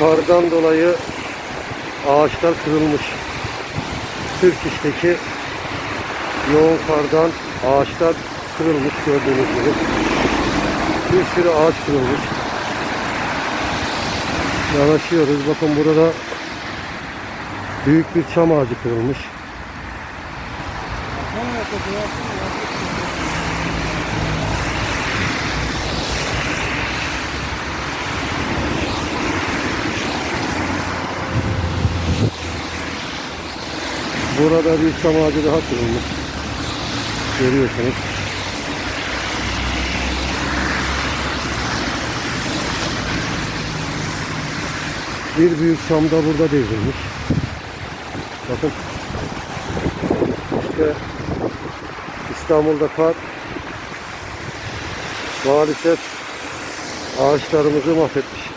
kardan dolayı ağaçlar kırılmış. Türk işteki yoğun kardan ağaçlar kırılmış gördüğünüz gibi. Bir sürü ağaç kırılmış. Yanaşıyoruz. Bakın burada büyük bir çam ağacı kırılmış. Burada bir çam ağacı daha kırılmış. Görüyorsunuz. Bir büyük çam da burada devrilmiş. Bakın. İşte İstanbul'da kar maalesef ağaçlarımızı mahvetmiş.